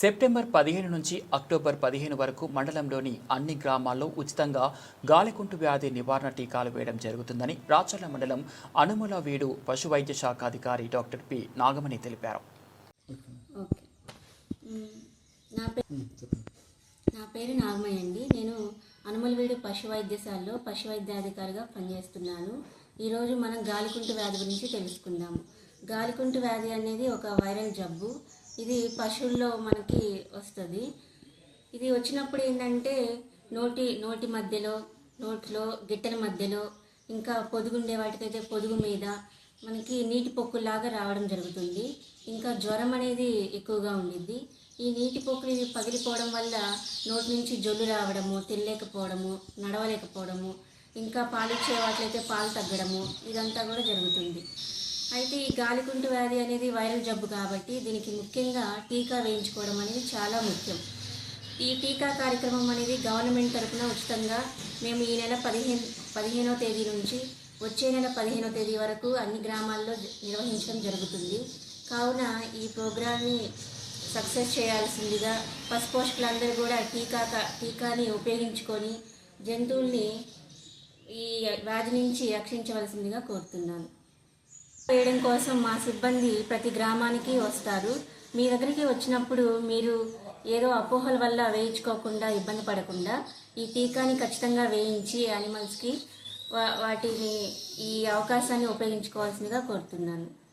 September పదిహేను నుంచి October పదిహేను వరకు మండలంలోని అన్ని గ్రామాల్లో ఉచితంగా గాలికుంటు వ్యాధి నివారణ టీకాలు వేయడం జరుగుతుందని రాచర్ల మండలం అనుముల వీడు పశు వైద్య శాఖ అధికారి డాక్టర్ పి నాగమణి తెలిపారు. నా పేరు నా పేరు నాగమయ్య అండి. నేను అనుమలవీడు పశు వైద్యశాలలో పశు వైద్యాధికారిగా పనిచేస్తున్నాను. ఈరోజు మనం గాలికుంటు వ్యాధి గురించి తెలుసుకుందాము. గాలికుంటు వ్యాధి అనేది ఒక వైరల్ జబ్బు. ఇది పశువుల్లో మనకి వస్తుంది. ఇది వచ్చినప్పుడు ఏంటంటే నోటి నోటి మధ్యలో నోట్లో గిట్టెల మధ్యలో ఇంకా పొదుగుండే వాటికైతే పొదుగు మీద మనకి నీటి పొక్కులాగా రావడం జరుగుతుంది. ఇంకా జ్వరం అనేది ఎక్కువగా ఉండిద్ది. ఈ నీటి పొక్కులు ఇవి పగిలిపోవడం వల్ల నోటి నుంచి జొల్లు రావడము తినలేకపోవడము నడవలేకపోవడము ఇంకా పాలిచ్చే వాటిలైతే పాలు తగ్గడము ఇదంతా కూడా జరుగుతుంది. అయితే ఈ గాలికుంటు వ్యాధి అనేది వైరల్ జబ్బు కాబట్టి దీనికి ముఖ్యంగా టీకా వేయించుకోవడం అనేది చాలా ముఖ్యం. ఈ టీకా కార్యక్రమం అనేది గవర్నమెంట్ తరఫున ఉచితంగా మేము ఈ నెల పదిహేను పదిహేనో తేదీ నుంచి వచ్చే నెల పదిహేనో తేదీ వరకు అన్ని గ్రామాల్లో నిర్వహించడం జరుగుతుంది. కావున ఈ ప్రోగ్రాన్ని సక్సెస్ చేయాల్సిందిగా పశుపోషకులందరూ కూడా టీకా టీకాని ఉపయోగించుకొని జంతువుల్ని ఈ వ్యాధి నుంచి రక్షించవలసిందిగా కోరుతున్నాను. వేయడం కోసం మా సిబ్బంది ప్రతి గ్రామానికి వస్తారు. మీ దగ్గరికి వచ్చినప్పుడు మీరు ఏదో అపోహల వల్ల వేయించుకోకుండా ఇబ్బంది పడకుండా ఈ టీకాని ఖచ్చితంగా వేయించి యానిమల్స్కి వా- వాటిని ఈ అవకాశాన్ని ఉపయోగించుకోవాల్సిందిగా కోరుతున్నాను.